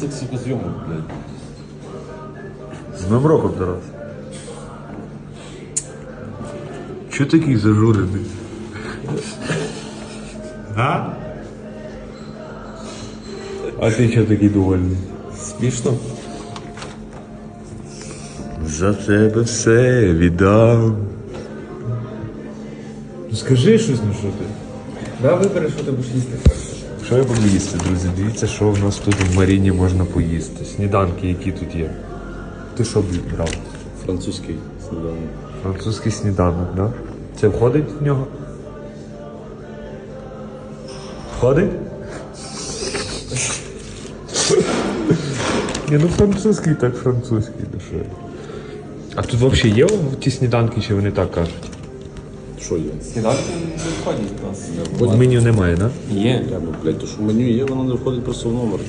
так сука блядь. З Новим роком, Тарас. Чого такий зажурений? А? А ти чого такий довольний? Смішно? За тебе все віддам. Ну скажи щось, ну що ти? Да, вибери, що ти будеш їсти. Що я буду їсти, друзі? Дивіться, що в нас тут в Маріні можна поїсти. Сніданки, які тут є. Ти що б брав? Французький сніданок. Французький сніданок, да? Це входить в нього? Входить? Ні, ну французький так французький, ну що. А тут взагалі є ті сніданки, чи вони так кажуть? Що є? Сніданки не входять нас. В меню немає, так? Да? Є. Я, ну, блядь, то що в меню є, воно не входить просто в номер.